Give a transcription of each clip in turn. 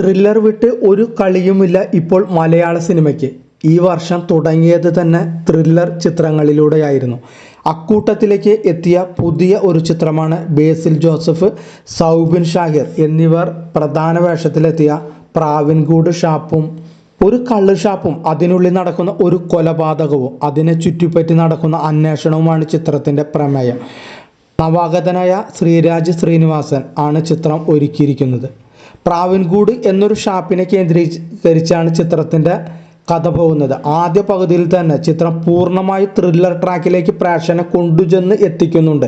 Thriller വിട്ട് ഒരു കളിയുമില്ല ഇപ്പോൾ മലയാള സിനിമയ്ക്ക്. ഈ വർഷം തുടങ്ങിയത് തന്നെ ത്രില്ലർ ചിത്രങ്ങളിലൂടെയായിരുന്നു. അക്കൂട്ടത്തിലേക്ക് എത്തിയ പുതിയ ഒരു ചിത്രമാണ് ബേസിൽ ജോസഫ് സൗബിൻ ഷാഹിർ എന്നിവർ പ്രധാന വേഷത്തിലെത്തിയ പ്രാവിൻകൂട് ഷാപ്പും. ഒരു കള്ളു ഷാപ്പും. അതിനുള്ളിൽ നടക്കുന്ന ഒരു കൊലപാതകവും അതിനെ ചുറ്റിപ്പറ്റി നടക്കുന്ന അന്വേഷണവുമാണ് ചിത്രത്തിന്റെ പ്രമേയം. നവാഗതനായ ശ്രീരാജ് ശ്രീനിവാസൻ ആണ് ചിത്രം ഒരുക്കിയിരിക്കുന്നത്. പ്രാവിൻകൂട് എന്നൊരു ഷാപ്പിനെ കേന്ദ്രീകരിച്ചാണ് ചിത്രത്തിന്റെ കഥ പോകുന്നത്. ആദ്യ പകുതിയിൽ തന്നെ ചിത്രം പൂർണമായി ത്രില്ലർ ട്രാക്കിലേക്ക് പ്രേക്ഷകനെ കൊണ്ടുചെന്ന് എത്തിക്കുന്നുണ്ട്.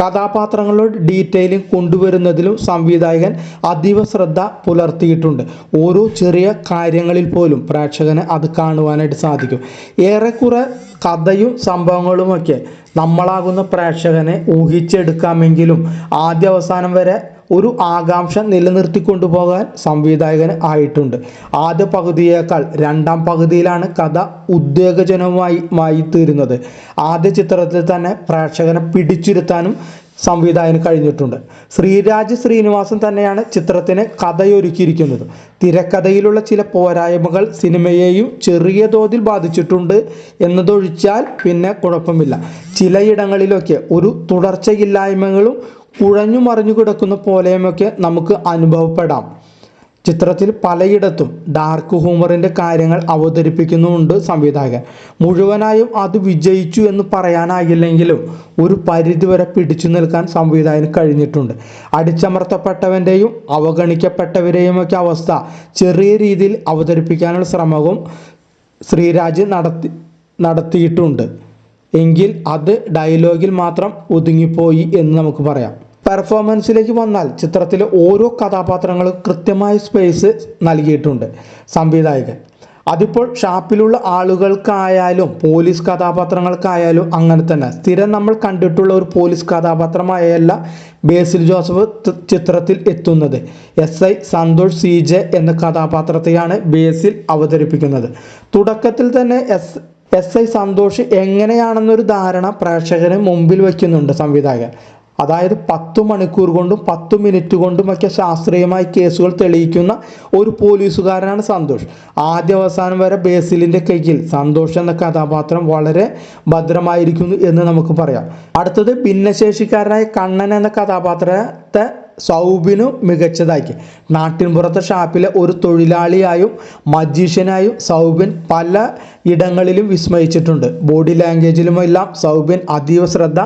കഥാപാത്രങ്ങളുടെ ഡീറ്റെയിലിംഗ് കൊണ്ടുവരുന്നതിലും സംവിധായകൻ അതീവ ശ്രദ്ധ പുലർത്തിയിട്ടുണ്ട്. ഓരോ ചെറിയ കാര്യങ്ങളിൽ പോലും പ്രേക്ഷകന് അത് കാണുവാനായിട്ട് സാധിക്കും. ഏറെക്കുറെ കഥയും സംഭവങ്ങളുമൊക്കെ നമ്മളാകുന്ന പ്രേക്ഷകനെ ഊഹിച്ചെടുക്കാമെങ്കിലും ആദ്യ അവസാനം വരെ ഒരു ആകാംക്ഷ നിലനിർത്തി കൊണ്ടുപോകാൻ സംവിധായകന് ആയിട്ടുണ്ട്. ആദ്യ പകുതിയേക്കാൾ രണ്ടാം പകുതിയിലാണ് കഥ ഉദ്വേഗജനവുമായി മായി തീരുന്നത്. ആദ്യ ചിത്രത്തിൽ തന്നെ പ്രേക്ഷകനെ പിടിച്ചിരുത്താനും സംവിധായകന് കഴിഞ്ഞിട്ടുണ്ട്. ശ്രീരാജ് ശ്രീനിവാസൻ തന്നെയാണ് ചിത്രത്തിന് കഥയൊരുക്കിയിരിക്കുന്നത്. തിരക്കഥയിലുള്ള ചില പോരായ്മകൾ സിനിമയെയും ചെറിയ തോതിൽ ബാധിച്ചിട്ടുണ്ട് എന്നതൊഴിച്ചാൽ പിന്നെ കുഴപ്പമില്ല. ചിലയിടങ്ങളിലൊക്കെ ഒരു തുടർച്ചയില്ലായ്മകളും കുഴഞ്ഞു മറിഞ്ഞു കിടക്കുന്ന പോലെയുമൊക്കെ നമുക്ക് അനുഭവപ്പെടാം. ചിത്രത്തിൽ പലയിടത്തും ഡാർക്ക് ഹ്യൂമറിന്റെ കാര്യങ്ങൾ അവതരിപ്പിക്കുന്നുമുണ്ട് സംവിധായകൻ. മുഴുവനായും അത് വിജയിച്ചു എന്ന് പറയാനാകില്ലെങ്കിലും ഒരു പരിധിവരെ പിടിച്ചു നിൽക്കാൻ സംവിധായകന് കഴിഞ്ഞിട്ടുണ്ട്. അടിച്ചമർത്തപ്പെട്ടവന്റെയും അവഗണിക്കപ്പെട്ടവരെയും ഒക്കെ അവസ്ഥ ചെറിയ രീതിയിൽ അവതരിപ്പിക്കാനുള്ള ശ്രമവും ശ്രീരാജ് നടത്തി നടത്തിയിട്ടുണ്ട്. എങ്കിൽ അത് ഡയലോഗിൽ മാത്രം ഒതുങ്ങിപ്പോയി എന്ന് നമുക്ക് പറയാം. പെർഫോമൻസിലേക്ക് വന്നാൽ ചിത്രത്തിലെ ഓരോ കഥാപാത്രങ്ങളും കൃത്യമായ സ്പേസ് നൽകിയിട്ടുണ്ട് സംവിധായകൻ. അതിപ്പോൾ ഷാപ്പിലുള്ള ആളുകൾക്കായാലും പോലീസ് കഥാപാത്രങ്ങൾക്കായാലും അങ്ങനെ തന്നെ. സ്ഥിരം നമ്മൾ കണ്ടിട്ടുള്ള ഒരു പോലീസ് കഥാപാത്രമായല്ല ബേസിൽ ജോസഫ് ചിത്രത്തിൽ എത്തുന്നത്. S I Santhosh C J എന്ന കഥാപാത്രത്തെയാണ് ബേസിൽ അവതരിപ്പിക്കുന്നത്. തുടക്കത്തിൽ തന്നെ എസ് എസ് ഐ സന്തോഷ് എങ്ങനെയാണെന്നൊരു ധാരണ പ്രേക്ഷകന് മുമ്പിൽ വയ്ക്കുന്നുണ്ട് സംവിധായകൻ. അതായത് പത്തു മണിക്കൂർ കൊണ്ടും പത്തു മിനിറ്റ് കൊണ്ടും കൊണ്ടുമൊക്കെ ശാസ്ത്രീയമായി കേസുകൾ തെളിയിക്കുന്ന ഒരു പോലീസുകാരനാണ് സന്തോഷ്. ആദ്യ അവസാനം വരെ ബേസിലിന്റെ കയ്യിൽ സന്തോഷ് എന്ന കഥാപാത്രം വളരെ ഭദ്രമായിരിക്കുന്നു എന്ന് നമുക്ക് പറയാം. അടുത്തത് ഭിന്നശേഷിക്കാരനായ കണ്ണൻ എന്ന കഥാപാത്രത്തെ സൗബിനു മികച്ചതാക്കി. നാട്ടിൻപുറത്തെ ഷാപ്പിലെ ഒരു തൊഴിലാളിയായും മജീഷ്യനായും സൗബിൻ പല ഇടങ്ങളിലും വിസ്മയിച്ചിട്ടുണ്ട്. ബോഡി ലാംഗ്വേജിലുമെല്ലാം സൗബിൻ അതീവ ശ്രദ്ധ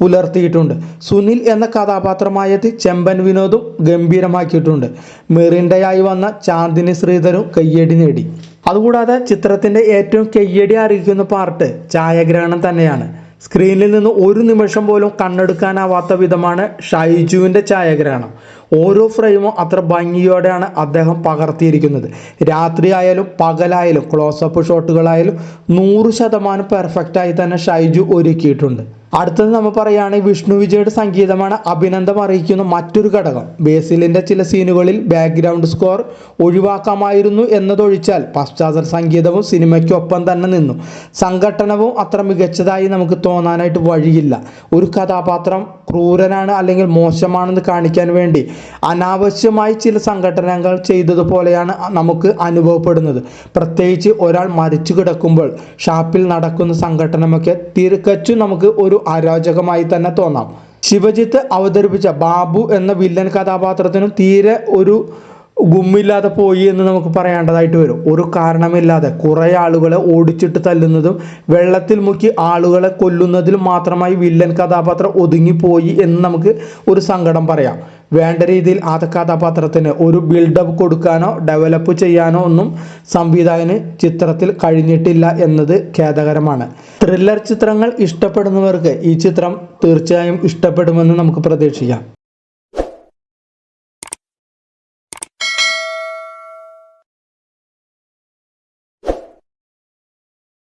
പുലർത്തിയിട്ടുണ്ട്. സുനിൽ എന്ന കഥാപാത്രമായത് ചെമ്പൻ വിനോദും ഗംഭീരമാക്കിയിട്ടുണ്ട്. മെറിൻഡയായി വന്ന ചാന്ദിനി ശ്രീധരും കയ്യടി നേടി. അതുകൂടാതെ ചിത്രത്തിന്റെ ഏറ്റവും കയ്യടി അറിയിക്കുന്ന പാർട്ട് ഛായാഗ്രഹണം തന്നെയാണ്. സ്ക്രീനിൽ നിന്ന് ഒരു നിമിഷം പോലും കണ്ണെടുക്കാനാവാത്ത വിധമാണ് ഷൈജുവിന്റെ ഛായാഗ്രഹണം. ഓരോ ഫ്രെയിമും അത്ര ഭംഗിയോടെയാണ് അദ്ദേഹം പകർത്തിയിരിക്കുന്നത്. രാത്രിയായാലും പകലായാലും ക്ലോസപ്പ് ഷോട്ടുകളായാലും നൂറ് ശതമാനം പെർഫെക്റ്റായി തന്നെ ഷൈജു ഒരുക്കിയിട്ടുണ്ട്. അടുത്തത് നമ്മൾ പറയുകയാണെങ്കിൽ വിഷ്ണു വിജയുടെ സംഗീതമാണ് അഭിനന്ദം അറിയിക്കുന്ന മറ്റൊരു ഘടകം. ബേസിലിന്റെ ചില സീനുകളിൽ ബാക്ക്ഗ്രൗണ്ട് സ്കോർ ഒഴിവാക്കാമായിരുന്നു എന്നതൊഴിച്ചാൽ പശ്ചാത്തല സംഗീതവും സിനിമയ്ക്കൊപ്പം തന്നെ നിന്നു. സംഘട്ടനവും അത്ര മികച്ചതായി നമുക്ക് തോന്നാനായിട്ട് വഴിയില്ല. ഒരു കഥാപാത്രം ക്രൂരനാണ് അല്ലെങ്കിൽ മോശമാണെന്ന് കാണിക്കാൻ വേണ്ടി അനാവശ്യമായി ചില സംഘടനകൾ ചെയ്തതുപോലെയാണ് നമുക്ക് അനുഭവപ്പെടുന്നത്. പ്രത്യേകിച്ച് ഒരാൾ മരിച്ചു കിടക്കുമ്പോൾ ഷാപ്പിൽ നടക്കുന്ന സംഘടനമൊക്കെ തിരക്കച്ചു നമുക്ക് ഒരു അരോചകമായി തന്നെ തോന്നാം. ശിവജിത്ത് അവതരിപ്പിച്ച ബാബു എന്ന വില്ലൻ കഥാപാത്രത്തിനും തീരെ ഒരു ഗുമ്മില്ലാതെ പോയി എന്ന് നമുക്ക് പറയേണ്ടതായിട്ട് വരും. ഒരു കാരണമില്ലാതെ കുറേ ആളുകളെ ഓടിച്ചിട്ട് തല്ലുന്നതും വെള്ളത്തിൽ മുക്കി ആളുകളെ കൊല്ലുന്നതിലും മാത്രമായി വില്ലൻ കഥാപാത്രം ഒതുങ്ങിപ്പോയി എന്ന് നമുക്ക് ഒരു സങ്കടം പറയാം. വേണ്ട രീതിയിൽ ആ കഥാപാത്രത്തിന് ഒരു ബിൽഡപ്പ് കൊടുക്കാനോ ഡെവലപ്പ് ചെയ്യാനോ ഒന്നും സംവിധായകന് ചിത്രത്തിൽ കഴിഞ്ഞിട്ടില്ല എന്നത് ഖേദകരമാണ്. ത്രില്ലർ ചിത്രങ്ങൾ ഇഷ്ടപ്പെടുന്നവർക്ക് ഈ ചിത്രം തീർച്ചയായും ഇഷ്ടപ്പെടുമെന്ന് നമുക്ക് പ്രതീക്ഷിക്കാം.